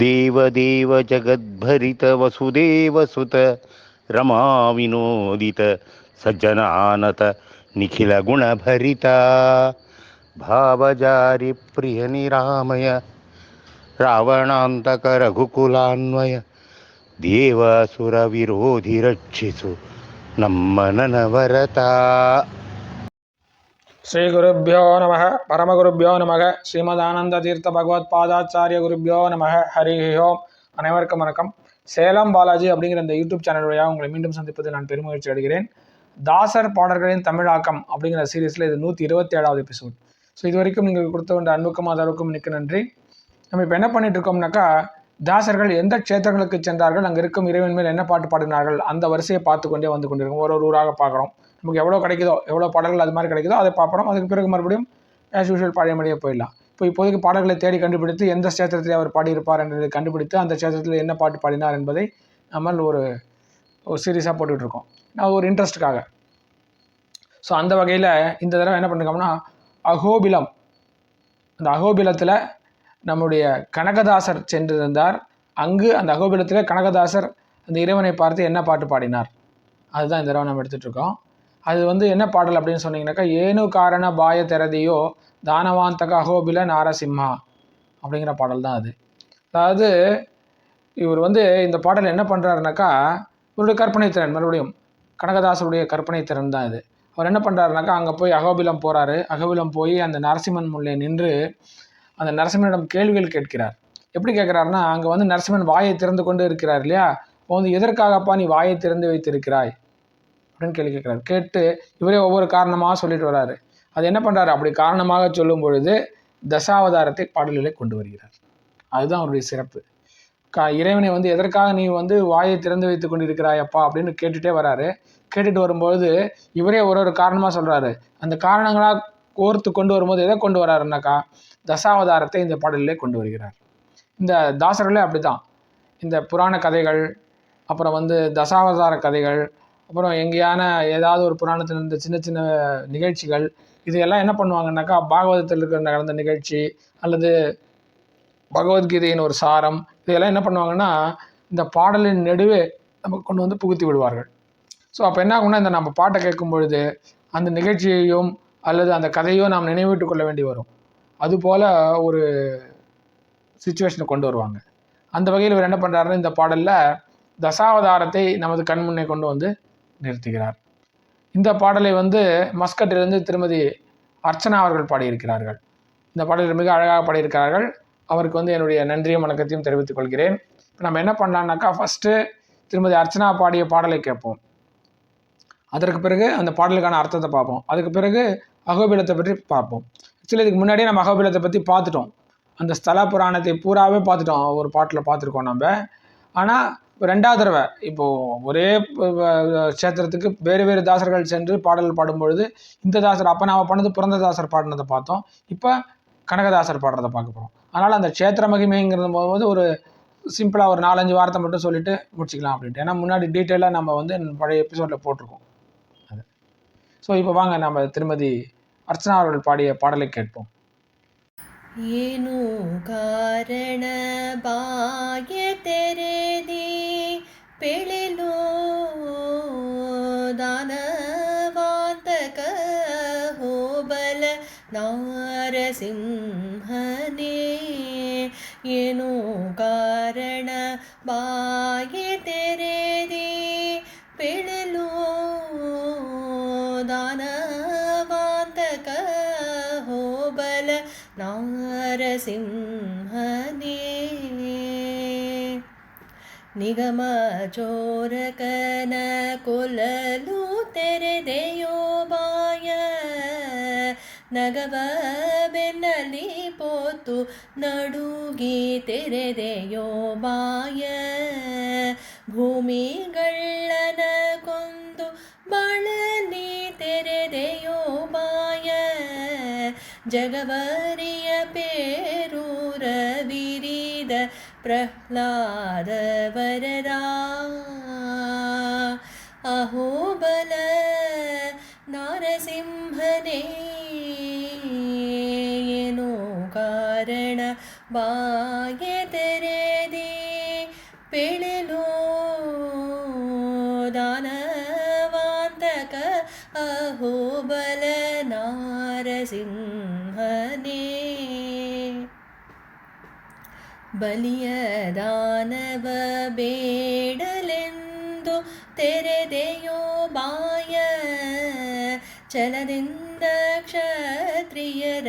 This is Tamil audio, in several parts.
देवदेव जगद्भरितवसुदेवसुत रमाविनोदित सज्जनानत निखिलगुणभरिता। भावजारिप्रियनिरामय रावणान्तकरघुकुलान्वय देवासुरविरोधिरक्षिषु नम्मननवरता। ஸ்ரீகுருப்போ நம பரமகுருப்போ நமக ஸ்ரீமதானந்த தீர்த்த பகவத் பாதாச்சாரிய குருப்போ நமக ஹரி ஓம். அனைவருக்கும் வணக்கம். சேலம் பாலாஜி அப்படிங்கிற இந்த யூடியூப் சேனல் வழியாக உங்களை மீண்டும் சந்திப்பதில் நான் பெருமகிழ்ச்சி அடைகிறேன். தாசர் பாடல்களின் தமிழாக்கம் அப்படிங்கிற சீரீஸில் இது நூற்றி இருபத்தி ஏழாவது எபிசோட் ஸோ இது வரைக்கும் நீங்கள் கொடுத்த கொண்ட அன்புக்கும் ஆதரவுக்கும் மிக்க நன்றி. நம்ம இப்போ என்ன பண்ணிட்டு இருக்கோம்னாக்கா தாசர்கள் எந்த க்ஷேத்திரங்களுக்கு சென்றார்கள் அங்கே இருக்கும் இறைவன் மேல் என்ன பாட்டு பாடினார்கள் அந்த வரிசையை பார்த்து கொண்டே வந்து கொண்டிருக்கோம். ஒரு ஒரு ஊராக பார்க்குறோம். நமக்கு எவ்வளோ கிடைக்குதோ எவ்வளோ பாடல்கள் அது மாதிரி கிடைக்குதோ அதை பார்ப்போம். அதுக்கு பிறகு மறுபடியும் ஆஸ் யூஷுவல் பழைய மொழியே போயிடலாம். இப்போ இப்போதைக்கு பாடல்களை தேடி கண்டுபிடித்து எந்த சேத்திரத்தில் அவர் பாடியிருப்பார் என்பதை கண்டுபிடித்து அந்த க்ஷேத்திரத்தில் என்ன பாட்டு பாடினார் என்பதை நம்ம ஒரு ஒரு சீரியஸாக போட்டுக்கிட்டு இருக்கோம். நான் ஒரு இன்ட்ரெஸ்ட்டுக்காக ஸோ அந்த வகையில் இந்த தடவை என்ன பண்ணிருக்கோம்னா அகோபிலம். அந்த அகோபிலத்தில் நம்முடைய கனகதாசர் சென்றிருந்தார். அங்கு அந்த அகோபிலத்தில் கனகதாசர் அந்த இறைவனை பார்த்து என்ன பாட்டு பாடினார்? அதுதான் இந்த தடவை நம்ம எடுத்துகிட்டு இருக்கோம். அது வந்து என்ன பாடல் அப்படின்னு சொன்னீங்கன்னாக்கா ஏனு காரண பாய தெரதியோ தானவாந்தக அகோபில நாரசிம்மா அப்படிங்கிற பாடல் தான் அது. அதாவது இவர் வந்து இந்த பாடல் என்ன பண்ணுறாருனாக்கா இவருடைய கற்பனை திறன் மறுபடியும் கனகதாசருடைய கற்பனை திறன் தான் இது அவர் என்ன பண்ணுறாருனாக்கா அங்கே போய் அகோபிலம் போகிறாரு அகோபிலம் போய் அந்த நரசிம்மன் முன்னே நின்று அந்த நரசிம்மனிடம் கேள்விகள் கேட்கிறார். எப்படி கேட்குறாருன்னா அங்கே வந்து நரசிம்மன் வாயை திறந்து கொண்டு இருக்கிறார் இல்லையா? வந்து எதற்காகப்பா நீ வாயை திறந்து வைத்திருக்கிறாய்? அப்படின்னு கேள்வி கேட்குறாரு. கேட்டு இவரே ஒவ்வொரு காரணமாக சொல்லிட்டு வராரு. அது என்ன பண்ணுறாரு அப்படி காரணமாக சொல்லும் பொழுது தசாவதாரத்தை பாடலிலே கொண்டு வருகிறார். அதுதான் அவருடைய சிறப்பு. கா இறைவனை வந்து எதற்காக நீ வந்து வாயை திறந்து வைத்து கொண்டிருக்கிறாயப்பா அப்படின்னு கேட்டுகிட்டே வராரு. கேட்டுட்டு வரும்பொழுது இவரே ஒரு ஒரு காரணமாக சொல்கிறாரு அந்த காரணங்களாக கோர்த்து கொண்டு வரும்போது எதை கொண்டு வராருனாக்கா தசாவதாரத்தை இந்த பாடலிலே கொண்டு வருகிறார். இந்த தாசர்களே அப்படிதான் இந்த புராண கதைகள் அப்புறம் வந்து தசாவதார கதைகள் அப்புறம் எங்கேயான ஏதாவது ஒரு புராணத்தில் இருந்த சின்ன சின்ன நிகழ்ச்சிகள் இதையெல்லாம் என்ன பண்ணுவாங்கன்னாக்கா பாகவதத்தில் இருக்கிற நடந்த நிகழ்ச்சி அல்லது பகவத்கீதையின் ஒரு சாரம் இதையெல்லாம் என்ன பண்ணுவாங்கன்னா இந்த பாடலின் நடுவே நமக்கு கொண்டு வந்து புகுத்தி விடுவார்கள். ஸோ அப்போ என்ன ஆகும்னா இந்த நம்ம பாட்டை கேட்கும் பொழுது அந்த நிகழ்ச்சியையும் அல்லது அந்த கதையோ நாம் நினைவிட்டு கொள்ள வேண்டி வரும். அதுபோல் ஒரு சுச்சுவேஷனை கொண்டு வருவாங்க. அந்த வகையில் இவர் என்ன பண்ணுறாருன்னா இந்த பாடலில் தசாவதாரத்தை நமது கண் முன்னே கொண்டு வந்து நிறுத்துகிறார். இந்த பாடலை வந்து மஸ்கட்டிலிருந்து திருமதி அர்ச்சனா அவர்கள் பாடியிருக்கிறார்கள். இந்த பாடலில் மிக அழகாக பாடியிருக்கிறார்கள். அவருக்கு வந்து என்னுடைய நன்றியும் வணக்கத்தையும் தெரிவித்துக் கொள்கிறேன். இப்போ நம்ம என்ன பண்ணலான்னாக்கா ஃபஸ்ட்டு திருமதி அர்ச்சனா பாடிய பாடலை கேட்போம். அதற்கு பிறகு அந்த பாடலுக்கான அர்த்தத்தை பார்ப்போம். அதுக்கு பிறகு அகோபிலத்தை பற்றி பார்ப்போம். ஆக்சுவலி இதுக்கு முன்னாடியே நம்ம அகோபிலத்தை பற்றி பார்த்துட்டோம். அந்த ஸ்தல புராணத்தை பூராவே பார்த்துட்டோம். ஒரு பாட்டில் பார்த்துருக்கோம் நம்ம. ஆனால் இப்போ ரெண்டாவது தடவை இப்போது ஒரே க்ஷேத்திரத்துக்கு வேறு வேறு தாசர்கள் சென்று பாடல் பாடும்பொழுது இந்த தாசர் அப்போ நாம் பண்ணது புரந்ததாசர் பாடினதை பார்த்தோம் இப்போ கனகதாசர் பாடுறதை பார்க்க போகிறோம் அதனால் அந்த க்ஷேத்திர மகிமைங்கிறது போது ஒரு சிம்பிளாக ஒரு நாலஞ்சு வார்த்தை மட்டும் சொல்லிட்டு முடிச்சிக்கலாம் அப்படின்ட்டு ஏன்னா முன்னாடி டீட்டெயிலாக நம்ம வந்து பழைய எபிசோடில் போட்டிருக்கோம் அது ஸோ இப்போ வாங்க நம்ம திருமதி அர்ச்சனா அவர்கள் பாடிய பாடலை கேட்போம் ಏನು ಕಾರಣ ಬಾಯ ತೆರೆದಿ ಪೆಳೆಲೋ ದಾನವಾಂತಕ ಹೋಬಲ ನಾರಸಿಂಹನೇ ಏನು ಕಾರಣ ಬಾಯ ನಿಗಮ ಚೋರಕನ ಕೊಲ್ಲಲು ತೆರೆದೆಯೋ ಬಾಯ. ನಗವ ಬೆನ್ನಲಿ ಪೋತು ನಡುಗಿ ತೆರೆದೆಯೋ ಬಾಯ. ಭೂಮಿಗಳ್ಳನ ಕೊಂದು ಬಳಲಿ ತೆರೆದೆಯೋ ಬಾಯ. ಜಗವರಿಯ ವಿರಿದ ಪ್ರಹ್ಲಾದ ವರದ ಅಹೋಬಲ ನಾರಸಿಂಹನೇ ಏನೋ ಕಾರಣ ಬಾಯ ಬಲಿಯ ದಾನವ ಬೇಡಲೆಂದು ತೆರೆದೆಯೋ ಬಾಯ ಛಲದಿಂದ ಕ್ಷತ್ರಿಯರ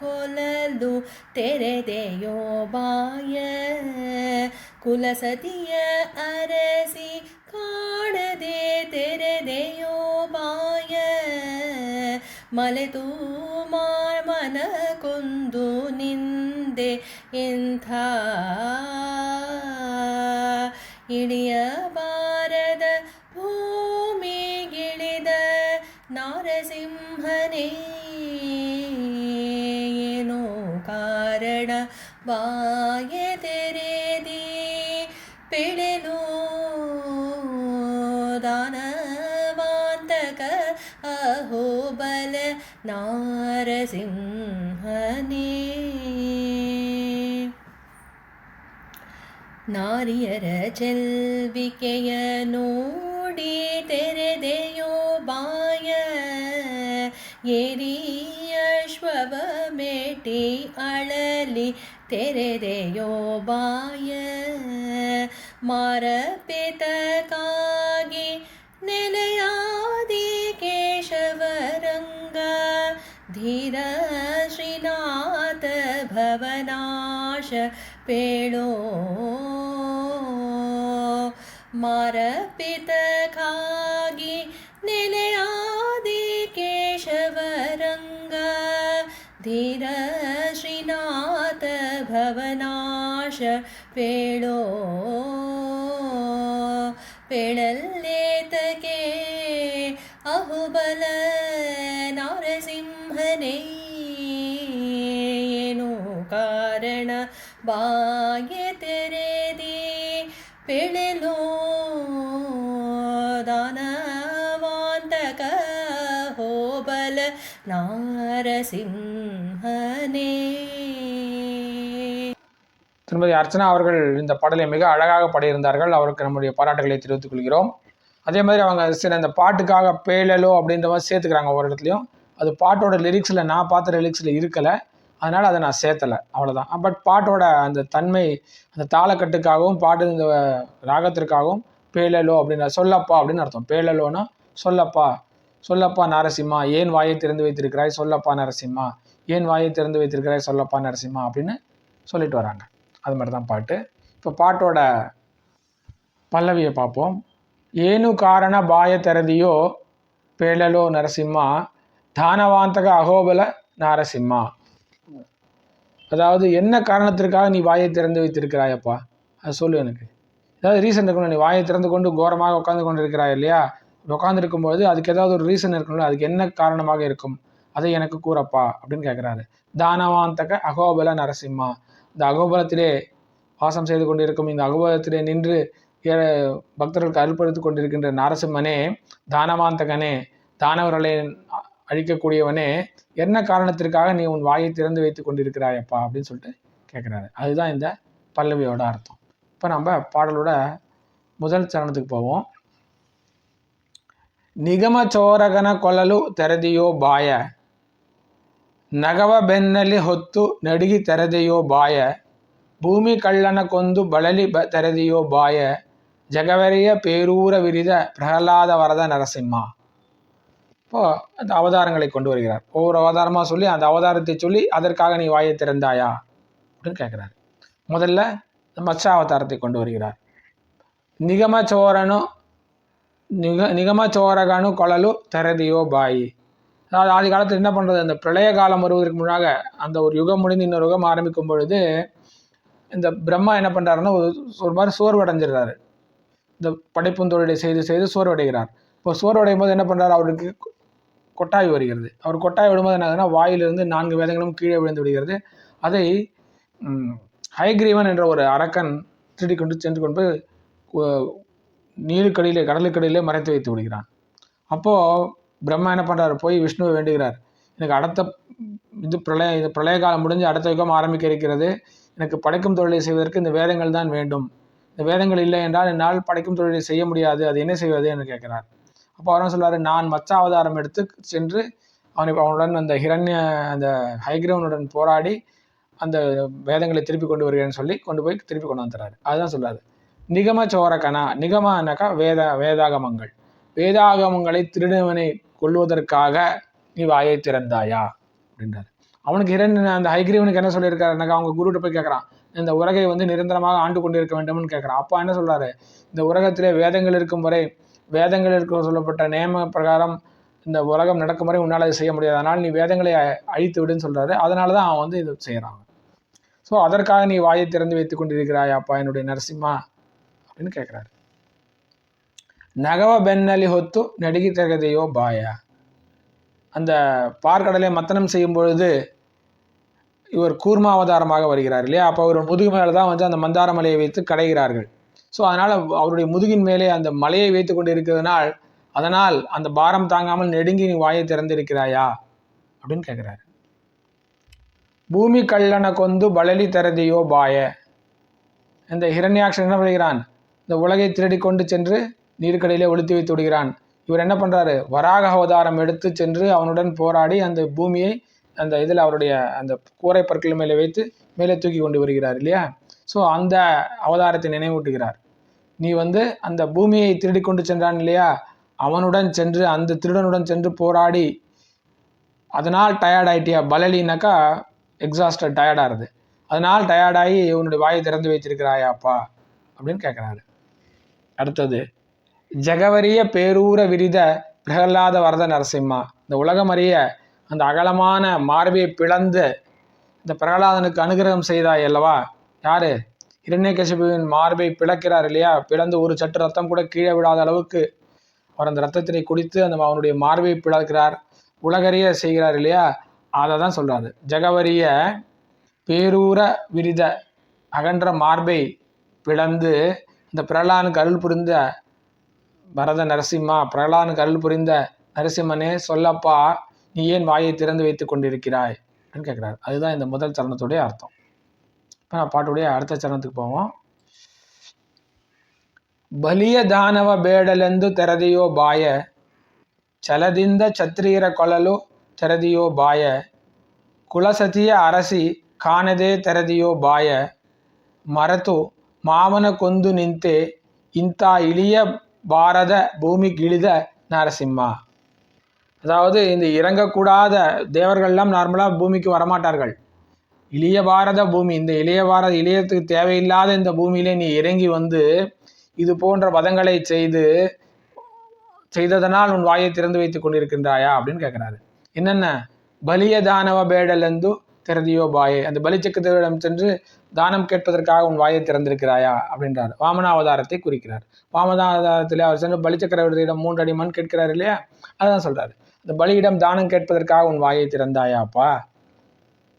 ಕೊಲಲು ತೆರೆದೆಯೋ ಬಾಯ ಕುಲಸತಿಯ ಅರಸಿ ಕಾಣದೆ ತೆರೆದೆಯೋ ಬಾಯ ಮಲೆತು ಮನ ಕೊಂದು ನಿಂದೆ ಎಂಥ ಇಳಿಯಬಾರದ ಭೂಮಿಗಿಳಿದ ನಾರಸಿಂಹನೇ ಏನೋ ಕಾರಣ ಬಾಯ ತೆರೆದಿ ಪಿಳೆಲೋ ದಾನವಾಂತಕ ಅಹೋಬಲ ನಾರಸಿಂಹನೇ ನಾರಿಯರ ಚೆಲ್ವಿಕೆಯ ನೋಡಿ ತೆರೆದೆಯೋ ಬಾಯ. ಏರಿಯಶ್ವವ ಮೇಟಿ ಅಳಲಿ ತೆರೆದೆಯೋ ಬಾಯ. ಮಾರಪಿತಕ್ಕಾಗಿ ನೆಲೆಯಾದಿ ಕೇಶವರಂಗ ಧೀರ ಶ್ರೀನಾಥ ಭವನಾಶ नाश पेडो। निलयादि केशवरङ्ग धीर श्रीनाथ भवनाश पेडो। दानवान्तक हो बल நாரசிம்ஹனே திருமதி அர்ச்சனா அவர்கள் இந்த பாடலை மிக அழகாக பாடியிருந்தார்கள். அவருக்கு நம்முடைய பாராட்டுகளை தெரிவித்துக் கொள்கிறோம். அதே மாதிரி அவங்க சில இந்த பாட்டுக்காக பேழலோ அப்படின்ற மாதிரி சேர்த்துக்கிறாங்க ஒரு இடத்துலையும். அது பாட்டோட லிரிக்ஸில் நான் பார்த்த லிரிக்ஸில் இருக்கலை. அதனால் அதை நான் சேர்த்தலை. அவ்வளோதான் பட் பாட்டோட அந்த தன்மை அந்த தாளக்கட்டுக்காகவும் பாட்டு இந்த ராகத்திற்காகவும் பேழலோ அப்படின்னா சொல்லப்பா அப்படின்னு அர்த்தம். பேழலோனா சொல்லப்பா. சொல்லப்பா நரசிம்மா ஏன் வாயை திறந்து வைத்திருக்கிறாய்? சொல்லப்பா நரசிம்மா. ஏன் வாயை திறந்து வைத்திருக்கிறாய்? சொல்லப்பா நரசிம்மா அப்படின்னு சொல்லிட்டு வராங்க. அது மாதிரி தான் பாட்டு. இப்போ பாட்டோட பல்லவியை பார்ப்போம். ஏனு காரண பாய திறதியோ பேழலோ நரசிம்மா தானவாந்தக அகோபல நரசிம்மா. அதாவது என்ன காரணத்திற்காக நீ வாயை திறந்து வைத்திருக்கிறாயப்பா? அது சொல்லு எனக்கு. ஏதாவது ரீசன் இருக்கணும் நீ வாயை திறந்து கொண்டு கோரமாக உட்காந்து கொண்டு இருக்கிறாய் இல்லையா உட்காந்துருக்கும்போது அதுக்கு ஏதாவது ஒரு ரீசன் இருக்கணும்ல அதுக்கு என்ன காரணமாக இருக்கும்? அதை எனக்கு கூறப்பா அப்படின்னு கேட்குறாரு தானவாந்தக அகோபல நரசிம்மா. இந்த அகோபலத்திலே வாசம் செய்து கொண்டிருக்கும் இந்த அகோபலத்திலே நின்று பக்தர்களுக்கு அருள்படுத்தி கொண்டிருக்கின்ற நரசிம்மனே தானவாந்தகனே தானவர்களை அழிக்கக்கூடியவனே என்ன காரணத்திற்காக நீ உன் வாயை திறந்து வைத்து கொண்டிருக்கிறாயப்பா அப்படின்னு சொல்லிட்டு கேட்குறாரு அதுதான் இந்த பல்லவியோட அர்த்தம். இப்போ நம்ம பாடலோட முதல் சரணத்துக்கு போவோம் ನಿಗಮ ಚೋರಗನ ಕೊಲಲು ತೆರೆದೆಯೋ ಬಾಯ ನಗವ ಬೆನ್ನಲಿ ಹೊತ್ತು ನಡಿಗಿ ತೆರೆದೆಯೋ ಬಾಯ ಭೂಮಿ ಕಳ್ಳನ ಕೊಂದು ಬಳಲಿ ಬ ತೆರೆದೆಯೋ ಬಾಯ ಜಗವರಿಯ பேரூர விரித பிரகலாத வரத நரசிம்மா இப்போ அந்த அவதாரங்களை கொண்டு வருகிறார் ஒவ்வொரு அவதாரமாக சொல்லி அந்த அவதாரத்தை சொல்லி அதற்காக நீ வாயை திறந்தாயா அப்படின்னு கேட்குறாரு முதல்ல மத்ஸ்ய கொண்டு வருகிறார். நிகம நிக நிகமச்சோரகனு கொழலு தெரதியோ பாயி. அதாவது ஆதி காலத்தில் என்ன பண்ணுறது அந்த பிரளய காலம் வருவதற்கு முன்னாக அந்த ஒரு யுகம் முடிந்து இன்னொரு யுகம் ஆரம்பிக்கும் பொழுது இந்த பிரம்மா என்ன பண்ணுறாருன்னா ஒரு ஒரு மாதிரி சோர்வடைஞ்சிடுறாரு. இந்த படைப்பும் தொழிலை செய்து செய்து சோர்வடைகிறார். இப்போ சோர்வடையும் போது என்ன பண்ணுறாரு அவருக்கு கொட்டாய் வருகிறது. அவர் கொட்டாய் விடும்போது என்ன ஆகுதுன்னா வாயிலிருந்து நான்கு வேதங்களும் கீழே விழுந்து விடுகிறது. அதை ஹயக்ரீவன் என்ற ஒரு அரக்கன் திருடி கொண்டு சென்று கொண்டு நீருக்கடியிலே கடலுக்கடியிலே மறைத்து வைத்து விடுகிறான். அப்போது பிரம்மா என்ன பண்ணுறாரு போய் விஷ்ணுவை வேண்டுகிறார். எனக்கு அடுத்த இது பிரளய இது பிரளய காலம் முடிஞ்சு அடுத்த யுகம் ஆரம்பிக்க இருக்கிறது. எனக்கு படைக்கும் தொழிலை செய்வதற்கு இந்த வேதங்கள் தான் வேண்டும். இந்த வேதங்கள் இல்லை என்றால் என்னால் படைக்கும் தொழிலை செய்ய முடியாது. அது என்ன செய்வது என்று கேட்கிறார். அப்போ அவரும் சொல்வார் நான் மச்ச அவதாரம் எடுத்து சென்று அவனை அவனுடன் அந்த ஹிரண்ய அந்த ஹைகிரவனுடன் போராடி அந்த வேதங்களை திருப்பி கொண்டு வருகிறேன்னு சொல்லி கொண்டு போய் திருப்பி கொண்டு வந்துறாரு அதுதான் சொல்றாரு. நிகம சோரகனா நிகமனாக்கா வேத வேதாகமங்கள். வேதாகமங்களை திருடுவனை கொள்வதற்காக நீ வாயை திறந்தாயா? அப்படின்றாரு. அவனுக்கு இரண்டு அந்த ஹைகிரீவனுக்கு என்ன சொல்லியிருக்காருனாக்கா அவங்க குருகிட்ட போய் கேட்குறான் இந்த உலகை வந்து நிரந்தரமாக ஆண்டு கொண்டிருக்க வேண்டும்னு கேட்குறான் அப்பா என்ன சொல்கிறாரு இந்த உலகத்திலே வேதங்கள் இருக்கும் வரை வேதங்கள் இருக்க சொல்லப்பட்ட நியம பிரகாரம் இந்த உலகம் நடக்கும் வரை உன்னால் அதை செய்ய முடியாது. அதனால் நீ வேதங்களை அழித்து விடுன்னு சொல்கிறாரு அதனால தான் அவன் வந்து இது செய்கிறான் ஸோ அதற்காக நீ வாயை திறந்து வைத்துக் கொண்டிருக்கிறாய் அப்பா என்னுடைய நரசிம்மா அப்படின்னு கேட்குறாரு. நகவ பென்னலி ஹொத்து நடுகி தகதையோ பாயா. அந்த பார்க்கடலை மத்தனம் செய்யும் பொழுது இவர் கூர்மாவதாரமாக வருகிறார் இல்லையா? அப்போ அவர் முதுகு மேலே தான் வந்து அந்த மந்தார மலையை வைத்து கடைகிறார்கள். ஸோ அதனால் அவருடைய முதுகின் மேலே அந்த மலையை வைத்து கொண்டு இருக்கிறதுனால் அதனால் அந்த பாரம் தாங்காமல் நெடுங்கி நீ வாயை திறந்திருக்கிறாயா? அப்படின்னு கேட்குறாரு. பூமி கள்ளன கொந்து பலலி தரதியோ பாய. இந்த ஹிரண்யாக்ஷன் என்ன பண்ணுகிறான் இந்த உலகை திருடி கொண்டு சென்று நீருக்கடையிலே ஒளித்து வைத்து விடுகிறான். இவர் என்ன பண்ணுறாரு வராக அவதாரம் எடுத்து சென்று அவனுடன் போராடி அந்த பூமியை அந்த இதில் அவருடைய அந்த கூரை பற்கள் மேலே வைத்து மேலே தூக்கி கொண்டு வருகிறார் இல்லையா? ஸோ அந்த அவதாரத்தை நினைவூட்டுகிறார். நீ வந்து அந்த பூமியை திருடி கொண்டு சென்றான் இல்லையா? அவனுடன் சென்று அந்த திருடனுடன் சென்று போராடி அதனால் டயர்ட் ஆயிட்டியா? பலலினாக்கா எக்ஸாஸ்டட் டயர்டாகிறது அதனால் டயர்டாகி உன்னுடைய வாயை திறந்து வைத்திருக்கிறாயாப்பா அப்படின்னு கேட்குறாரு. அடுத்தது ஜெகவரிய பேரூர விரித பிரகலாத வரத நரசிம்மா. இந்த உலகம் அறிய அந்த அகலமான மார்பியை பிளந்து இந்த பிரகலாதனுக்கு அனுகிரகம் செய்தாய் அல்லவா? யாரு? இரண்யகசிபுவின் மார்பை பிளக்கிறார் இல்லையா? பிளந்து ஒரு சற்று ரத்தம் கூட கீழே விடாத அளவுக்கு அவர் அந்த ரத்தத்தினை குடித்து அந்த அவனுடைய மார்பை பிளக்கிறார். உலகறிய செய்கிறார் இல்லையா? அதை தான் சொல்றாரு ஜெகவரிய பேரூர விரித அகன்ற மார்பை பிளந்து இந்த பிரகலானுக்கு அருள் புரிந்த பரத நரசிம்மா பிரகலானுக்கு அருள் புரிந்த நரசிம்மனே சொல்லப்பா நீ ஏன் வாயை திறந்து வைத்துக் கொண்டிருக்கிறாய் அப்படின்னு கேட்குறாரு அதுதான் இந்த முதல் சரணத்துடைய அர்த்தம் இப்போ நான் பாட்டுடைய அடுத்த சரணத்துக்கு போவோம் ಬಲಿಯ ದಾನವ ಬೇಡಲೆಂದು ತೆರೆದೆಯೋ ಬಾಯ ಛಲದಿಂದ ಛತ್ರಿಯರ ಕೊಳಲು ತೆರೆದೆಯೋ ಬಾಯ ಕುಲಸತಿಯ ಅರಸಿ ಕಾಣದೆ ತೆರೆದೆಯೋ ಬಾಯ ಮರೆತು ಮಾವನ ಕೊಂದು ನಿಂತೆ ಇಂಥ ಇಳಿಯ ಬಾರದ ಭೂಮಿಗಿಳಿದ நரசிம்மா அதாவது இந்த இறங்கக்கூடாத தேவர்கள்லாம் நார்மலாக பூமிக்கு வரமாட்டார்கள் இளைய பாரத பூமி இந்த இளைய பாரத இளையத்துக்கு தேவையில்லாத இந்த பூமியிலே நீ இறங்கி வந்து இது போன்ற வதங்களை செய்து செய்ததனால் உன் வாயை திறந்து வைத்துக் கொண்டிருக்கின்றாயா அப்படின்னு கேட்குறாரு என்னென்ன? பலிய தானவ பேடலந்து திறதியோ பாயே. அந்த பலிச்சக்கரத்திடம் சென்று தானம் கேட்பதற்காக உன் வாயை திறந்திருக்கிறாயா? அப்படின்றார். வாமனாவதாரத்தை குறிக்கிறார். வாமனாவதாரத்தில் அவர் சென்று பலிச்சக்கரவர்த்தியிடம் மூன்று அடி மண் கேட்கிறார் இல்லையா? அதான் சொல்றாரு. அந்த பலியிடம் தானம் கேட்பதற்காக உன் வாயை திறந்தாயாப்பா?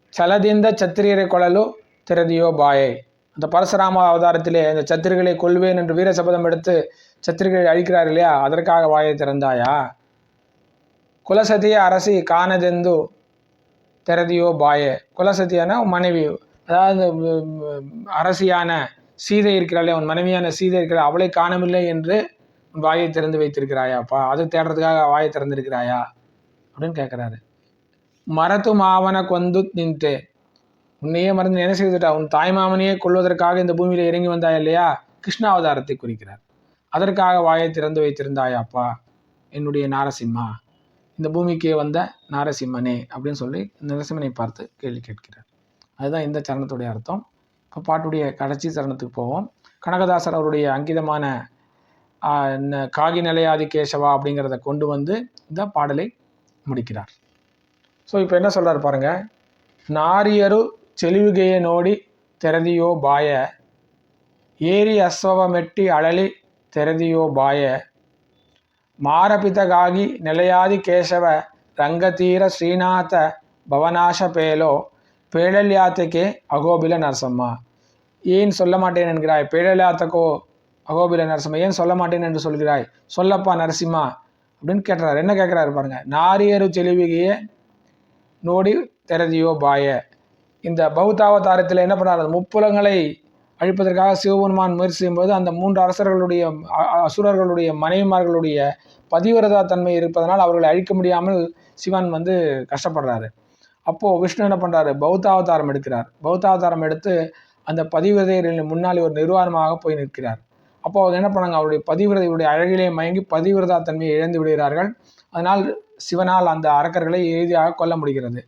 சலதிந்த சத்திரியரை கொழலு திறதியோ பாயை. அந்த பரசுராம அவதாரத்திலே அந்த சத்திரிகளை கொள்வேன் என்று வீர சபதம் எடுத்து சத்திரிகளை அழிக்கிறார் இல்லையா? அதற்காக வாயை திறந்தாயா? குலசதிய அரசி காணதெந்து திறதியோ பாய. குலசதியான உன் மனைவி. அதாவது அரசியான சீதை இருக்கிறாளே உன் மனைவியான சீதை இருக்கிற அவளை காணவில்லை என்று உன் வாயை திறந்து வைத்திருக்கிறாயாப்பா. அது தேடுறதுக்காக வாயை திறந்திருக்கிறாயா? அப்படின்னு கேட்குறாரு மரத்து மாவன கொந்து நின்று. உன்னையே மறந்து என்ன செய்துட்டா? உன் தாய் மாமனையே கொள்வதற்காக இந்த பூமியில் இறங்கி வந்தாய் இல்லையா? கிருஷ்ண அவதாரத்தை குறிக்கிறார். அதற்காக வாயை திறந்து வைத்திருந்தாயாப்பா என்னுடைய நாரசிம்மா. இந்த பூமிக்கு வந்த நாரசிம்மனே அப்படின்னு சொல்லி நரசிம்மனை பார்த்து கேள்வி கேட்கிறார். அதுதான் இந்த சரணத்துடைய அர்த்தம். இப்போ பாட்டுடைய கடைசி சரணத்துக்கு போவோம். கனகதாசர் அவருடைய அங்கிதமான காகி நிலையாதி கேசவா அப்படிங்கிறத கொண்டு வந்து இந்த பாடலை முடிக்கிறார். ஸோ இப்போ என்ன சொல்கிறார் பாருங்கள் நாரியரு செலிவுகைய நோடி திறதியோ பாய ஏரி அஸ்வவமெட்டி அழலி திறதியோ பாய ಮಾರಪಿತಗಾಗಿ ನೆಲೆಯಾದಿ ಕೇಶವ ರಂಗತೀರ ಶ್ರೀನಾಥ ಭವನಾಶ ಪೇಲೋ பேழல்யாத்தக்கே அகோபில நரசம்மா ஏன் சொல்ல மாட்டேன் என்கிறாய் பேழல்யாத்தக்கோ அகோபில நரசம்மா ஏன் சொல்ல மாட்டேன் என்று சொல்கிறாய் சொல்லப்பா நரசிம்மா அப்படின்னு கேட்குறாரு என்ன கேட்குறாரு பாருங்க நாரியரு செலுவிகையே நோடி தெரதியோ பாய இந்த பௌத்தாவதாரத்தில் என்ன பண்ணார் அந்த முப்புலங்களை அழிப்பதற்காக சிவபெருமான் முயற்சி செய்யும்போது அந்த மூன்று அரசர்களுடைய அசுரர்களுடைய மனைவிமார்களுடைய பதிவிரதா தன்மை இருப்பதனால் அவர்களை அழிக்க முடியாமல் சிவன் வந்து கஷ்டப்படுறாரு. அப்போது விஷ்ணு என்ன பண்ணுறாரு பௌத்தாவதாரம் எடுக்கிறார். பௌத்தாவதாரம் எடுத்து அந்த பதிவிரதையர்களின் முன்னாடி ஒரு நிர்வாணமாக போய் நிற்கிறார். அப்போ அவங்க என்ன பண்ணாங்க அவருடைய பதிவிரதையுடைய அழகிலே மயங்கி பதிவிரதா தன்மையை இழந்து விடுகிறார்கள். அதனால் சிவனால் அந்த அரக்கர்களை எளிதாக கொல்ல முடிகிறது.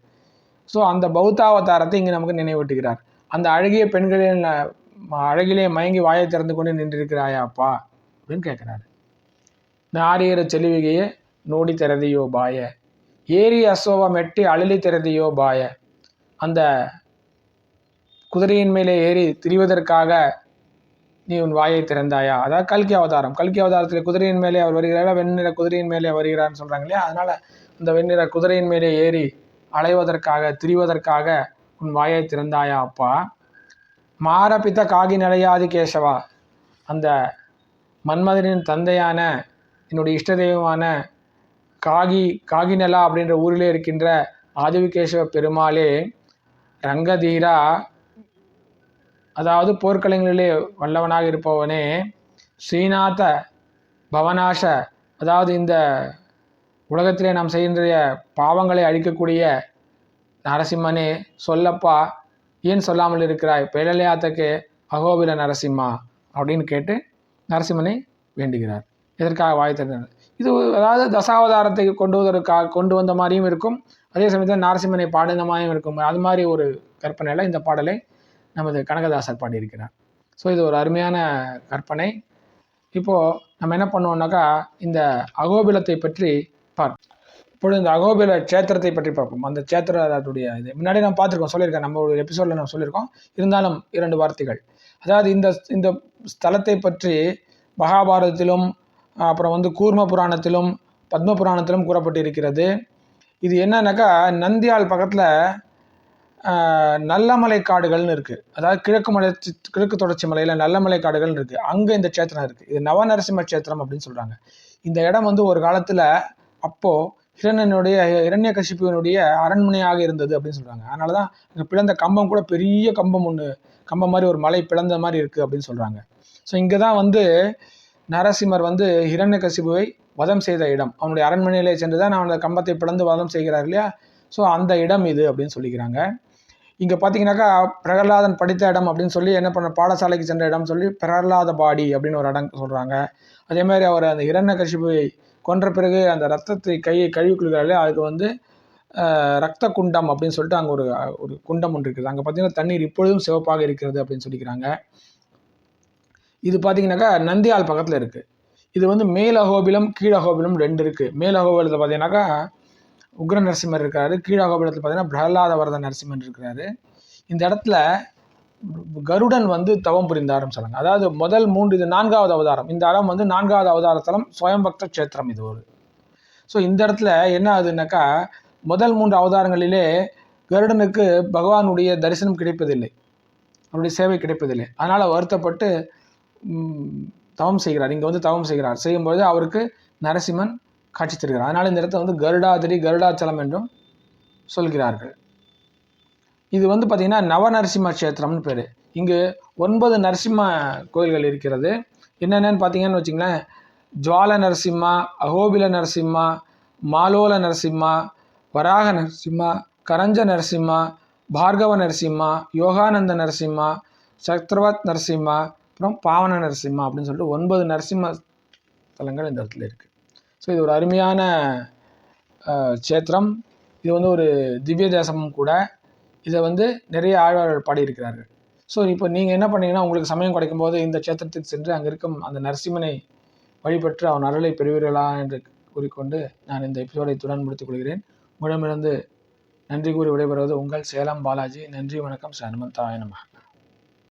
ஸோ அந்த பௌத்தாவதாரத்தை இங்கே நமக்கு நினைவூட்டுகிறார். அந்த அழகிய பெண்களின் அழகிலே மயங்கி வாயை திறந்து கொண்டு நின்றிருக்கிறாயா அப்பா? அப்படின்னு கேட்குறாரு. நாரியர செலுவிகையே நோடி திறதியோ பாய. ஏரி அசோவா மெட்டி அழலி திறதியோ பாய. அந்த குதிரையின் மேலே ஏறி திரிவதற்காக நீ உன் வாயை திறந்தாயா? அதாவது கல்கி அவதாரம். கல்கி அவதாரத்தில் குதிரையின் மேலே அவர் வருகிறாரா வெண்ணிற குதிரையின் மேலே வருகிறார்னு சொல்கிறாங்க இல்லையா? அதனால் அந்த வெண்ணிற குதிரையின் மேலே ஏறி அலைவதற்காக திரிவதற்காக உன் வாயை திறந்தாயா அப்பா? மாரபித்த காகி நடையாதி கேசவா? அந்த மன்மதனின் தந்தையான என்னுடைய இஷ்ட தெய்வமான காகி காகிநலா அப்படின்ற ஊரிலே இருக்கின்ற ஆதிவிகேசவ பெருமாளே ரங்கதீரா அதாவது போர்க்களங்களிலே வல்லவனாக இருப்பவனே ஸ்ரீநாத பவனாச அதாவது இந்த உலகத்திலே நாம் செய்கின்ற பாவங்களை அழிக்கக்கூடிய நரசிம்மனே சொல்லப்பா ஏன் சொல்லாமல் இருக்கிறாய்? பேழலையாத்தக்கு அகோபில நரசிம்மா அப்படின்னு கேட்டு நரசிம்மனை வேண்டுகிறார். எதற்காக வாய் திறந்தார்? இது அதாவது தசாவதாரத்தை கொண்டு வருவதற்காக கொண்டு வந்த மாதிரியும் இருக்கும். அதே சமயத்தில் நரசிம்மனை பாடின மாதிரியும் இருக்கும். அது மாதிரி ஒரு கற்பனையில் இந்த பாடலை நமது கனகதாசர் பாடியிருக்கிறார். ஸோ இது ஒரு அருமையான கற்பனை. இப்போது நம்ம என்ன பண்ணுவோம்னாக்கா இந்த அகோபிலத்தை பற்றி இப்பொழுது இந்த அகோபில க்ஷேத்திரத்தை பற்றி பார்ப்போம். அந்த க்ஷேத்திரத்துடைய இது. முன்னாடி நம்ம பார்த்துருக்கோம் சொல்லியிருக்கேன். நம்ம ஒரு எபிசோடில் நம்ம சொல்லியிருக்கோம். இருந்தாலும் இரண்டு வார்த்தைகள். அதாவது இந்த இந்த ஸ்தலத்தை பற்றி மகாபாரதத்திலும் அப்புறம் வந்து கூர்ம புராணத்திலும் பத்ம புராணத்திலும் கூறப்பட்டிருக்கிறது. இது என்னன்னாக்கா நந்தியால் பக்கத்தில் நல்லமலை காடுகள்னு இருக்குது அதாவது கிழக்கு மலை கிழக்கு தொடர்ச்சி மலையில் நல்லமலை காடுகள்னு இருக்குது அங்கே இந்த க்ஷேத்திரம் இருக்குது இது நவநரசிம்ம க்ஷேத்திரம் அப்படின்னு சொல்கிறாங்க இந்த இடம் வந்து ஒரு காலத்தில் அப்போது ஹிரண்யனுடைய இரண்யகசிப்புவனுடைய அரண்மனையாக இருந்தது அப்படின்னு சொல்கிறாங்க அதனால தான் அங்கே பிளந்த கம்பம் கூட பெரிய கம்பம் ஒன்று கம்பம் மாதிரி ஒரு மலை பிளந்த மாதிரி இருக்குது அப்படின்னு சொல்கிறாங்க ஸோ இங்கே தான் வந்து நரசிம்மர் வந்து ஹிரண்யகசிபுவை வதம் செய்த இடம். அவனுடைய அரண்மனையிலே சென்று தான் அவன் அந்த கம்பத்தை பிளந்து வதம் செய்கிறார் இல்லையா? ஸோ அந்த இடம் இது அப்படின்னு சொல்லிக்கிறாங்க. இங்கே பார்த்தீங்கன்னாக்கா பிரகலாதன் படித்த இடம் அப்படின்னு சொல்லி என்ன பண்ண பாடசாலைக்கு சென்ற இடம் சொல்லி பிரகலாத பாடி அப்படின்னு ஒரு இடம் சொல்கிறாங்க அதே மாதிரி அவர் அந்த இரண்யகசிபுவை கொன்ற பிறகு அந்த ரத்தத்தை கையை கழுவி கொள்கிறாரு அதுக்கு வந்து ரத்த குண்டம் அப்படின்னு சொல்லிட்டு அங்கே ஒரு ஒரு குண்டம் ஒன்று இருக்குது. அங்கே பார்த்தீங்கன்னா தண்ணீர் இப்பொழுதும் சிவப்பாக இருக்கிறது அப்படின்னு சொல்லிக்கிறாங்க. இது பார்த்தீங்கன்னாக்கா நந்தியால் பக்கத்தில் இருக்குது இது வந்து மேலகோபிலம் கீழகோபிலம் ரெண்டு இருக்குது மேலகோபிலத்தில் பார்த்தீங்கன்னாக்கா உக்ர நரசிம்மர் இருக்காரு. கீழகோபிலத்தில் பார்த்தீங்கன்னா பிரகலாத வரத நரசிம்மன் இருக்கிறாரு. இந்த இடத்துல கருடன் வந்து தவம் புரிந்த ஆரம்பிச்சாங்க அதாவது முதல் மூன்று இது நான்காவது அவதாரம். இந்த அறம் வந்து நான்காவது அவதாரத்தலம் சுயம்பக்த க்ஷேத்திரம் இது ஒரு. ஸோ இந்த இடத்துல என்ன ஆகுதுன்னாக்கா முதல் மூன்று அவதாரங்களிலே கருடனுக்கு பகவானுடைய தரிசனம் கிடைப்பதில்லை. அவருடைய சேவை கிடைப்பதில்லை. அதனால் வருத்தப்பட்டு தவம் செய்கிறார். இங்கே வந்து தவம் செய்கிறார். செய்யும்போது அவருக்கு நரசிம்மன் காட்சி தருகிறார். அதனால் இந்த இடத்த வந்து கருடாதிரி கருடாச்சலம் என்றும் சொல்கிறார்கள். இது வந்து பார்த்திங்கன்னா நவநரசிம்ம க்ஷேத்திரம்னு பேர். இங்கு ஒன்பது நரசிம்ம கோயில்கள் இருக்கிறது. என்னென்னு பார்த்தீங்கன்னு வச்சிங்களேன். ஜுவால நரசிம்மா அகோபில நரசிம்மா மாலோல நரசிம்மா வராக நரசிம்மா கரஞ்ச நரசிம்மா பார்கவ நரசிம்மா யோகானந்த நரசிம்மா சத்ரவத் நரசிம்மா அப்புறம் பாவன நரசிம்மா அப்படின்னு சொல்லிட்டு ஒன்பது நரசிம்ம தலங்கள் இந்த இடத்துல இருக்குது ஸோ இது ஒரு அருமையான சேத்திரம் க்ஷேத்திரம். இது வந்து ஒரு திவ்ய தேசமும் கூட. இதை வந்து நிறைய ஆழ்வார்கள் பாடியிருக்கிறார்கள். ஸோ இப்போ நீங்கள் என்ன பண்ணீங்கன்னா உங்களுக்கு சமயம் கிடைக்கும் போது இந்த க்ஷேத்திரத்துக்கு சென்று அங்கே இருக்கும் அந்த நரசிம்மனை வழிபட்டு அவன் அருளை பெறுவீர்களா என்று கூறிக்கொண்டு நான் இந்த எபிசோடை துடன் முடித்துக் கொள்கிறேன். உடமிருந்து நன்றி கூறி விடைபெறுவது உங்கள் சேலம் பாலாஜி. நன்றி வணக்கம். ஸ்ரீ ஹனுமந்தாய